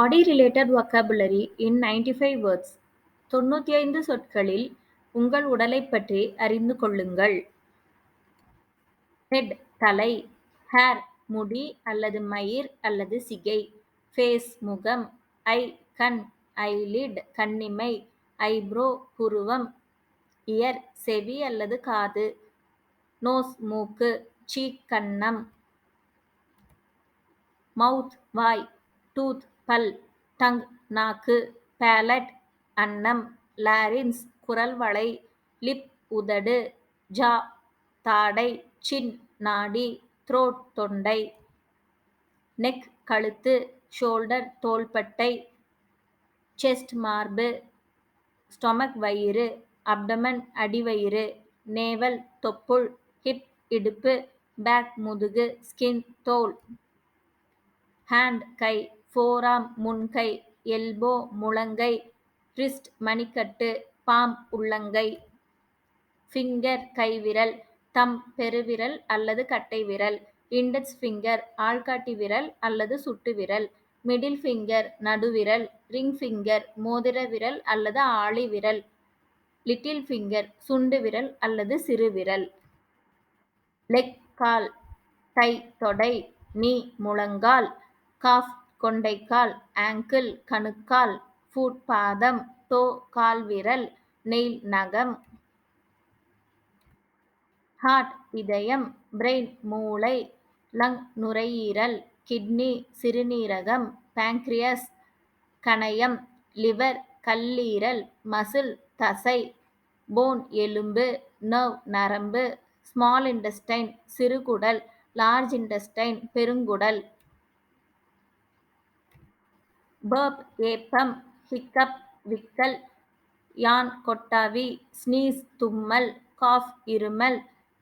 Body related vocabulary in ninety five words தொண்ணூற்றி ஐந்து சொற்களில் உங்கள் உடலைப் பற்றி அறிந்து கொள்ளுங்கள். ஹெட் தலை ஹேர் முடி அல்லது மயிர் அல்லது சிகை ஃபேஸ் முகம் ஐ கண் ஐலிட் கண்ணிமை ஐப்ரோ புருவம் இயர் செவி அல்லது காது நோஸ் மூக்கு சீக் கண்ணம் மவுத் வாய் டூத் பல் டங் நாக்கு பேலட் அன்னம் லாரின்ஸ் குரல்வளை லிப் உதடு ஜா தாடை சின் நாடி த்ரோட் தொண்டை நெக் கழுத்து ஷோல்டர் தோள்பட்டை செஸ்ட் மார்பு ஸ்டொமக் வயிறு அப்டமன் அடிவயிறு நேவல் தொப்புள் ஹிப் இடுப்பு பேக் முதுகு ஸ்கின் தோல் ஹேண்ட் கை ஃபோராம் முன்கை எல்போ முழங்கை ரிஸ்ட் மணிக்கட்டு பாம் உள்ளங்கை. ஃபிங்கர் கைவிரல் தம் பெருவிரல் அல்லது கட்டை விரல் இண்டெக்ஸ் ஃபிங்கர் ஆள்காட்டி விரல் அல்லது சுட்டுவிரல் மிடில் ஃபிங்கர் நடுவிரல். ரிங் ஃபிங்கர் மோதிர விரல் அல்லது ஆளி விரல். லிட்டில் ஃபிங்கர் சுண்டு விரல் அல்லது சிறுவிரல் லெக் கால் டை தொடை நீ முழங்கால். காஃப் கொண்டைக்கால் ஆங்கிள் கணுக்கால் ஃபூட் பாதம் டோ கால்விரல் நெயில் நகம். ஹார்ட் இதயம் பிரெயின் மூளை லங் நுரையீரல் கிட்னி சிறுநீரகம் பேங்க்ரியஸ் கணையம் லிவர் கல்லீரல் மசில் தசை போன் எலும்பு நர்வ் நரம்பு ஸ்மால் இன்டெஸ்டைன் சிறுகுடல் லார்ஜ் இன்டெஸ்டைன் பெருங்குடல். பர்ப் ஏப்பம் ஹிக்கப் விக்கல் யான் கொட்டாவி ஸ்னீஸ் தும்மல் காஃப் இருமல்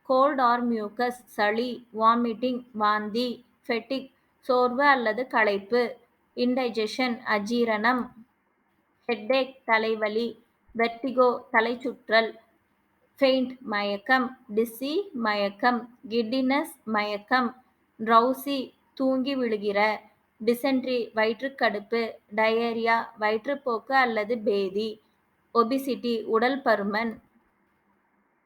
கோல்ட் ஆர் மியூக்கஸ் சளி வாமிட்டிங் வாந்தி ஃபெட்டிக் சோர்வு அல்லது களைப்பு இன்டைஜஷன் அஜீரணம் ஹெட்டேக் தலைவலி வெர்டிகோ தலைச்சுற்றல் ஃபெயிண்ட் மயக்கம் டிஸ்ஸி மயக்கம் கிட்டினஸ் மயக்கம் ட்ரௌசி தூங்கி விழுகிற டிசென்ட்ரி வயிற்றுக்கடுப்பு டயேரியா வயிற்றுப்போக்கு அல்லது பேதி ஒபிசிட்டி உடல் பருமன்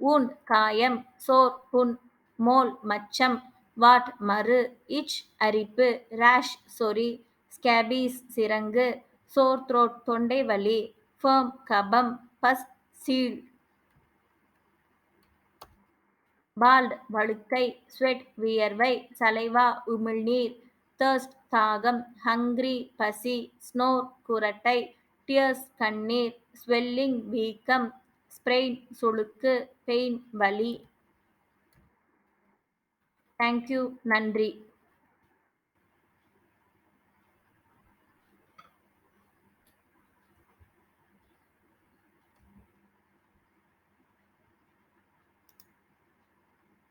ஊன் காயம் சோர் புண் மோல் மச்சம் வாட் மறு இச் அரிப்பு ரேஷ் சொறி ஸ்கேபீஸ் சிரங்கு சோர் த்ரோட் தொண்டை வலி ஃபேர்ம் கபம் பஸ் சீழ் பால்ட் வழுக்கை ஸ்வெட் வியர்வை சலைவா உமிழ்நீர் தர்ஸ்ட் தாகம் ஹங்க்ரி பசி ஸ்னோர் குரட்டை டியர்ஸ் கண்ணீர் ஸ்வெல்லிங் வீக்கம் ஸ்ப்ரெயின் சுளுக்கு பெயின் வலி. தேங்க்யூ நன்றி.